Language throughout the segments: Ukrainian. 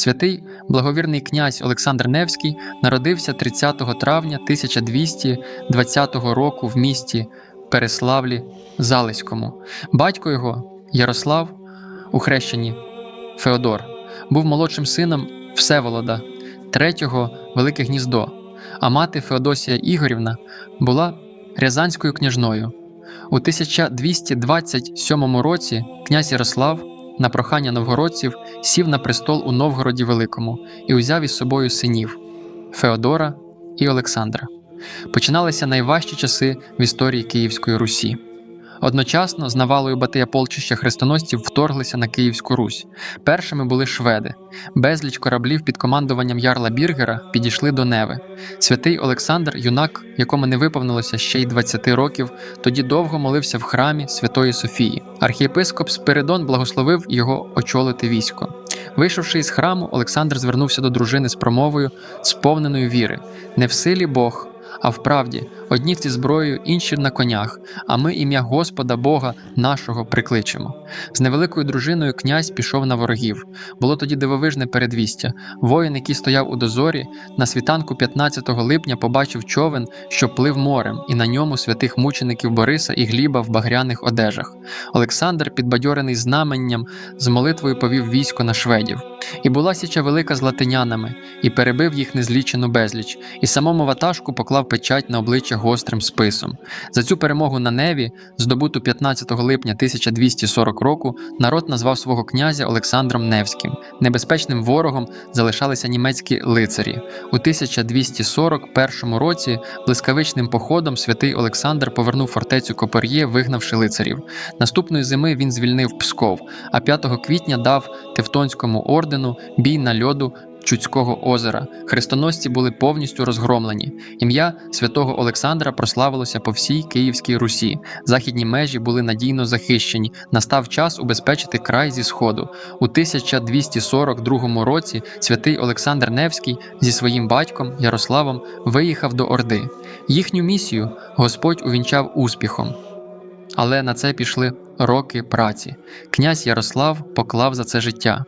Святий благовірний князь Олександр Невський народився 30 травня 1220 року в місті Переславлі Залиському. Батько його Ярослав у хрещенні Феодор був молодшим сином Всеволода, третього Велике Гніздо, а мати Феодосія Ігорівна була Рязанською княжною. У 1227 році князь Ярослав на прохання новгородців сів на престол у Новгороді Великому і узяв із собою синів Феодора і Олександра. Починалися найважчі часи в історії Київської Русі. Одночасно з навалою Батия полчища хрестоносців вторглися на Київську Русь. Першими були шведи. Безліч кораблів під командуванням Ярла Біргера підійшли до Неви. Святий Олександр, юнак, якому не виповнилося ще й 20 років, тоді довго молився в храмі Святої Софії. Архієпископ Спиридон благословив його очолити військо. Вийшовши із храму, Олександр звернувся до дружини з промовою, сповненою віри: не в силі Бог, а в правді, одні зі зброєю, інші на конях, а ми ім'я Господа Бога нашого прикличемо. З невеликою дружиною князь пішов на ворогів. Було тоді дивовижне передвістя. Воїн, який стояв у дозорі, на світанку 15 липня побачив човен, що плив морем, і на ньому святих мучеників Бориса і Гліба в багряних одежах. Олександр, підбадьорений знаменням, з молитвою повів військо на шведів. І була січа велика з латинянами, і перебив їх незлічену безліч, і самому ватажку поклав печать на обличчя гострим списом. За цю перемогу на Неві, здобуту 15 липня 1240 року, народ назвав свого князя Олександром Невським. Небезпечним ворогом залишалися німецькі лицарі. У 1241 році блискавичним походом святий Олександр повернув фортецю Копер'є, вигнавши лицарів. Наступної зими він звільнив Псков, а 5 квітня дав Тевтонському ордену бій на льоду Чудського озера. Хрестоносці були повністю розгромлені. Ім'я святого Олександра прославилося по всій Київській Русі. Західні межі були надійно захищені. Настав час убезпечити край зі сходу. У 1242 році святий Олександр Невський зі своїм батьком Ярославом виїхав до Орди. Їхню місію Господь увінчав успіхом. Але на це пішли роки праці. Князь Ярослав поклав за це життя.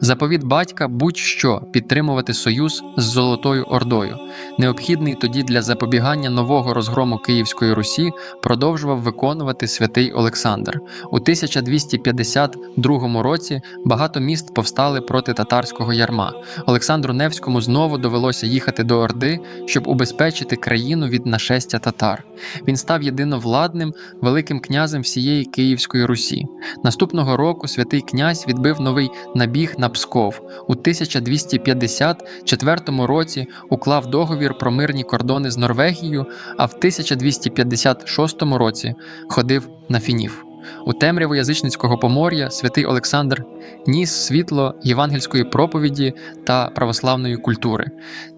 Заповіт батька будь-що підтримувати союз з Золотою Ордою, необхідний тоді для запобігання нового розгрому Київської Русі, продовжував виконувати святий Олександр. У 1252 році багато міст повстали проти татарського ярма. Олександру Невському знову довелося їхати до Орди, щоб убезпечити країну від нашестя татар. Він став єдиновладним великим князем всієї Київської Русі. Наступного року святий князь відбив новий набіг на Псков. У 1254 році уклав договір про мирні кордони з Норвегією, а в 1256 році ходив на Фінів. У темряву язичницького помор'я святий Олександр ніс світло євангельської проповіді та православної культури.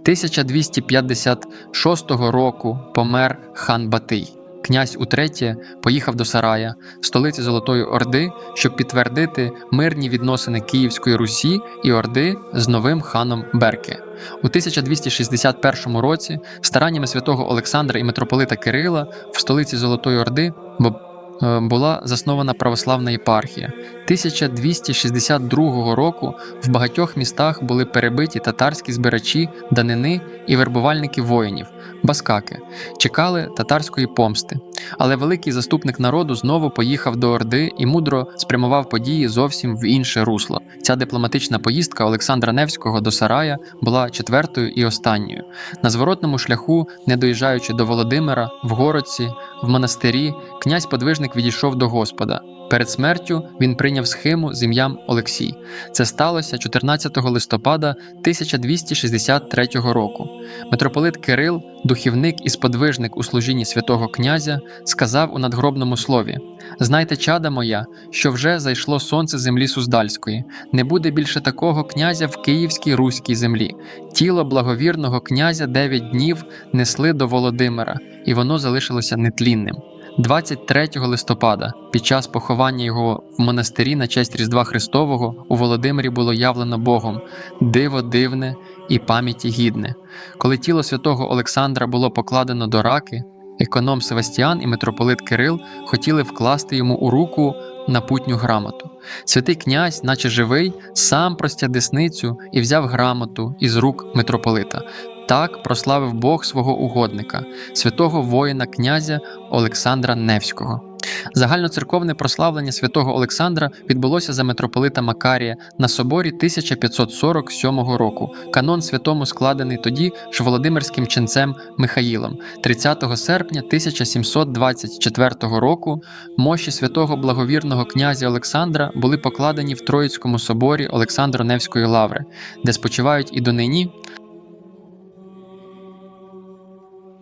1256 року помер хан Батий. Князь утретє поїхав до Сарая, столиці Золотої Орди, щоб підтвердити мирні відносини Київської Русі і Орди з новим ханом Берке. У 1261 році стараннями святого Олександра і митрополита Кирила в столиці Золотої Орди була заснована православна єпархія. 1262 року в багатьох містах були перебиті татарські збирачі, данини і вербувальники воїнів, баскаки, чекали татарської помсти. Але великий заступник народу знову поїхав до Орди і мудро спрямував події зовсім в інше русло. Ця дипломатична поїздка Олександра Невського до Сарая була четвертою і останньою. На зворотному шляху, не доїжджаючи до Володимира, в Городці, в монастирі, князь подвижник відійшов до Господа. Перед смертю він прийняв схиму з ім'ям Олексій. Це сталося 14 листопада 1263 року. Митрополит Кирил, духівник і сподвижник у служінні святого князя, сказав у надгробному слові: Знайте, чада моя, що вже зайшло сонце землі Суздальської. Не буде більше такого князя в Київській руській землі. Тіло благовірного князя дев'ять днів несли до Володимира, і воно залишилося нетлінним. 23 листопада, під час поховання його в монастирі на честь Різдва Христового у Володимирі було явлено Богом диво дивне і пам'яті гідне. Коли тіло святого Олександра було покладено до раки, економ Севастіан і митрополит Кирил хотіли вкласти йому у руку напутню грамоту. Святий князь, наче живий, сам простяг десницю і взяв грамоту із рук митрополита. Так прославив Бог свого угодника, святого воїна князя Олександра Невського. Загальноцерковне прославлення святого Олександра відбулося за митрополита Макарія на соборі 1547 року. Канон святому складений тоді ж Володимирським ченцем Михаїлом. 30 серпня 1724 року мощі святого благовірного князя Олександра були покладені в Троїцькому соборі Олександро-Невської лаври, де спочивають і донині